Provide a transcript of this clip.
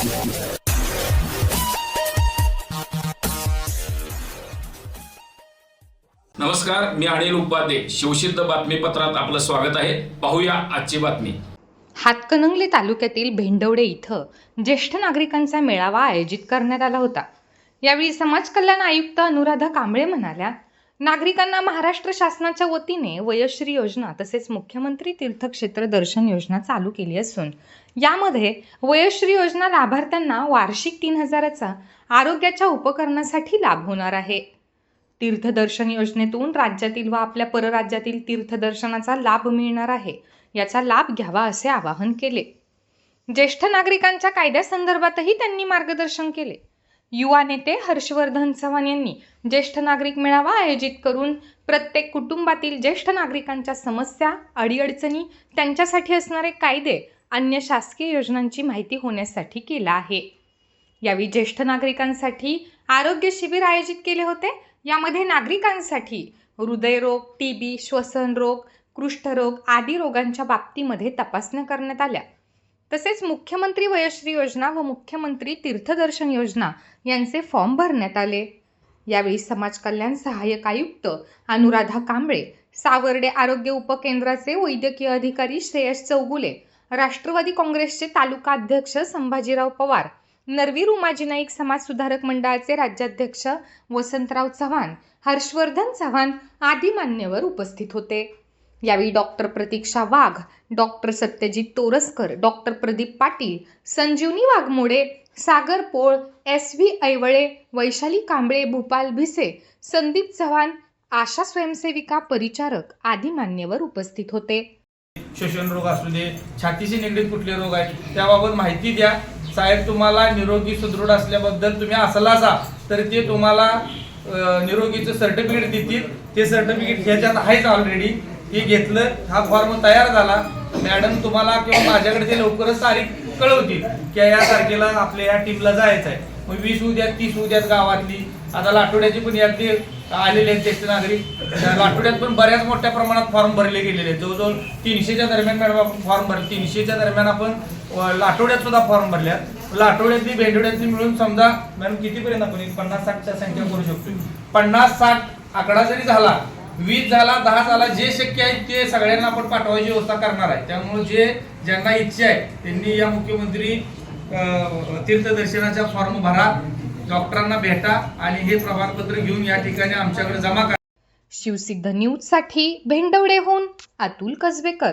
नमस्कार मी अनिल उपाध्ये. शिवसिद्ध बातमीपत्रात आपलं स्वागत आहे. पाहूया आजची बातमी. हातकणंगले तालुक्यातील भेंडवडे इथं ज्येष्ठ नागरिकांचा मेळावा आयोजित करण्यात आला होता. यावेळी समाज कल्याण आयुक्त अनुराधा कांबळे म्हणाल्या नागरिकांना महाराष्ट्र शासनाच्या वतीने वयश्री योजना तसेच मुख्यमंत्री तीर्थक्षेत्र दर्शन योजना चालू केली असून यामध्ये वयश्री योजना लाभार्थ्यांना वार्षिक तीन हजाराचा आरोग्याच्या उपकरणासाठी लाभ होणार आहे. तीर्थदर्शन योजनेतून राज्यातील व आपल्या परराज्यातील तीर्थदर्शनाचा लाभ मिळणार आहे याचा लाभ घ्यावा असे आवाहन केले. ज्येष्ठ नागरिकांच्या कायद्यासंदर्भातही त्यांनी मार्गदर्शन केले. युवा नेते हर्षवर्धन चव्हाण यांनी ज्येष्ठ नागरिक मेळावा आयोजित करून प्रत्येक कुटुंबातील ज्येष्ठ नागरिकांच्या समस्या अडीअडचणी त्यांच्यासाठी असणारे कायदे अन्य शासकीय योजनांची माहिती होण्यासाठी केला आहे. यावेळी ज्येष्ठ नागरिकांसाठी आरोग्य शिबिर आयोजित केले होते. यामध्ये नागरिकांसाठी हृदयरोग टी बी श्वसन रोग कुष्ठरोग आदी रोगांच्या बाबतीमध्ये तपासण्या करण्यात आल्या. तसेच मुख्यमंत्री वयश्री योजना व मुख्यमंत्री तीर्थदर्शन योजना यांचे फॉर्म भरण्यात आले. यावेळी समाज कल्याण सहाय्यक आयुक्त अनुराधा कांबळे सावर्डे आरोग्य उपकेंद्राचे वैद्यकीय अधिकारी श्रेयस चौगुले राष्ट्रवादी काँग्रेसचे तालुका अध्यक्ष संभाजीराव पवार नरवीर उमाजी नाईक समाज सुधारक मंडळाचे राज्याध्यक्ष वसंतराव चव्हाण हर्षवर्धन चव्हाण आदी मान्यवर उपस्थित होते. यावेळी doctor Pratiksha Wagh doctor Satyajit Toraskar doctor Pradeep Patil Sanjivani Waghmode Sagar Pol S V Aiwale Vaishali Kamble Bhupal Bhise Sandeep Chavan Asha स्वयंसेविका परिचारक आदी मान्यवर उपस्थित होते. श्वसन रोग असू दे छातीशी निगडीत कुठले रोग आहेत त्याबाबत माहिती द्या. साहेब तुम्हाला निरोगी सुदृढ असल्याबद्दल तुम्ही असला असा तर ते तुम्हाला निरोगीचं सर्टिफिकेट देतील. ते सर्टिफिकेट ह्याच्यात आहेच ऑलरेडी हे घेतलं हा फॉर्म तयार झाला. मॅडम तुम्हाला किंवा माझ्याकडे ते लवकरच तारीख कळवतील की या तारखेला आपल्या या टीमला जायचं आहे. मग वीस उद्या तीस उद्यात गावातली आता लाटोड्याची पण यातली आलेले आहेत ज्येष्ठ नागरिक. त्या लाटोड्यात पण बऱ्याच मोठ्या प्रमाणात फॉर्म भरले गेलेले आहेत. जवळजवळ तीनशेच्या दरम्यान मॅडम आपण फॉर्म भरले तीनशेच्या दरम्यान आपण अ, लाटोड्यात सुद्धा फॉर्म भरल्या लाटोड्यातली भेंडोड्यातली मिळून समजा मॅडम कितीपर्यंत आपण एक पन्नास साठच्या संख्या करू शकतो पन्नास साठ आकडा जरी झाला वीस झाला दहा झाला जे शक्य आहे ते सगळ्यांना आपण पाठवायची व्यवस्था करणार आहे. त्यामुळे जे ज्यांना इच्छा आहे त्यांनी या मुख्यमंत्री तीर्थदर्शनाचा फॉर्म भरा डॉक्टरांना भेटा आणि हे प्रमाणपत्र घेऊन या ठिकाणी आमच्याकडे जमा करा. शिवसिद्ध न्यूजसाठी भेंडवडेहून अतुल कसबेकर.